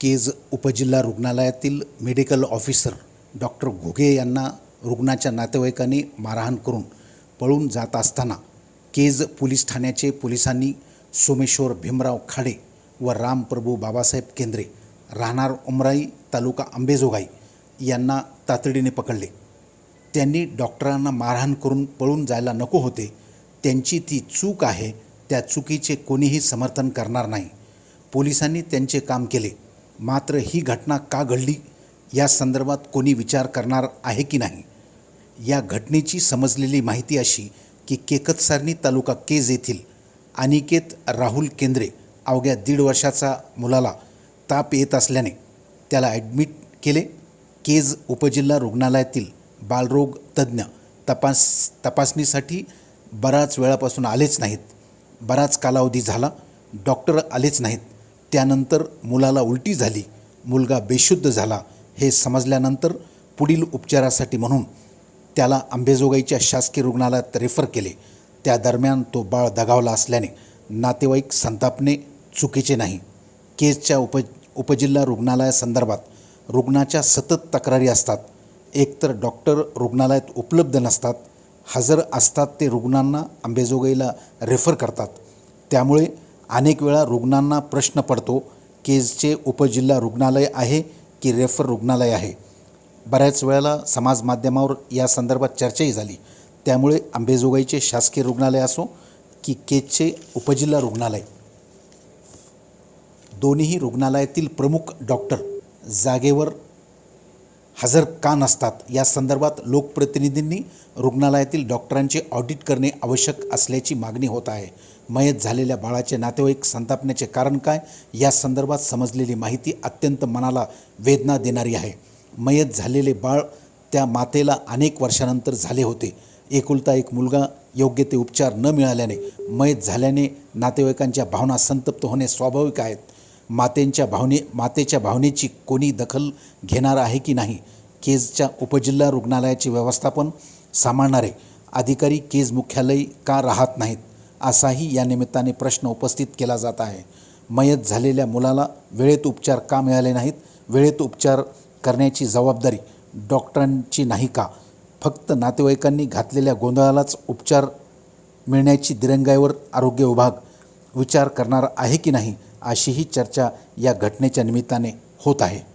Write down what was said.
केज उपजिल्हा रुग्णालयातील medical officer doctor Ghoge यांना रुग्णाच्या नातेवाईकांनी मारहाण करून पळून जात असताना केज पोलीस ठाण्याचे पोलिसांनी सोमेश्वर भीमराव खाडे व रामप्रभू बाबासाहेब केंद्रे राहणार उमराई तालुका अंबेजोगाई यांना तातडीने पकडले. त्यांनी डॉक्टरांना मारहाण करून पळून जायला नको होते. त्यांची ती चूक आहे त्या चुकीचे कोणीही समर्थन करणार नाही. पोलिसांनी त्यांचे काम केले. मात्र ही घटना का घडली? या संदर्भात कोणी विचार करणार आहे की नाही? या घटनेची समजलेली माहिती अशी की केकतसारणी तालुका केज येथील अनिकेत राहुल केंद्रे अवघ्या दीड वर्षाचा मुलाला ताप येत असल्याने त्याला ॲडमिट केले. केज उपजिल्हा रुग्णालयातील बालरोग तज्ज्ञ तपास तपासणीसाठी बराच वेळापासून आलेच नाहीत. बराच कालावधी झाला. डॉक्टर आलेच नाहीत. त्यानंतर मुलाला उलटी झाली. मुलगा बेशुद्ध झाला. हे समजल्यानंतर पुढील उपचारासाठी म्हणून त्याला अंबेजोगाईच्या शासकीय रुग्णालयात रेफर केले. त्या दरम्यान तो बाळ दगावला असल्याने नातेवाईक संतापणे चुकीचे नाही. केसच्या उप उपजिल्हा रुग्णालयासंदर्भात रुग्णाच्या सतत तक्रारी असतात. एकतर डॉक्टर रुग्णालयात उपलब्ध नसतात हजर असतात ते रुग्णांना अंबेजोगाईला रेफर करतात. त्यामुळे अनेक वेळा रुग्णांना प्रश्न पडतो केजचे उपजिल्हा रुग्णालय आहे की रेफर रुग्णालय आहे? बऱ्याच वेळेला समाज माध्यमावर या संदर्भात चर्चाही झाली. त्यामुळे अंबेजोगाईचे शासकीय रुग्णालय असो की केजचे उपजिल्हा रुग्णालय. दोन्हीही रुग्णालयातील प्रमुख डॉक्टर जागेवर हजर का नसतात? या संदर्भात लोकप्रतिनिधींनी रुग्णालयातील डॉक्टरांचे ऑडिट करणे आवश्यक असल्याची मागणी होत आहे. मयत झालेल्या बाळाचे नातेवाईक संतापण्याचे कारण काय? या संदर्भात समजलेली माहिती अत्यंत मनाला वेदना देणारी आहे. मयत झालेले बाळ त्या मातेला अनेक वर्षानंतर झाले होते. एकुलता एक मुलगा योग्य ते उपचार न मिळाल्याने मयत झाल्याने नातेवाईकांच्या भावना संतप्त होणे स्वाभाविक आहेत. मातेंच्या भावने मातेच्या भावनेची कोणी दखल घेणार आहे की नाही? केजच्या उपजिल्हा रुग्णालयाचे व्यवस्थापन सांभाळणारे अधिकारी केज मुख्यालय का राहत नाहीत असाही या निमित्ताने प्रश्न उपस्थित केला जात आहे. मयत झालेल्या मुलाला वेळेत उपचार का मिळाले नाहीत? वेळेत उपचार करण्याची जबाबदारी डॉक्टरांची नाही का? फक्त नातेवाईकांनी घातलेल्या गोंधळालाच उपचार मिळण्याची दिरंगाईवर आरोग्य विभाग विचार करणार आहे की नाही अशीही चर्चा या घटनेच्या निमित्ताने होत आहे.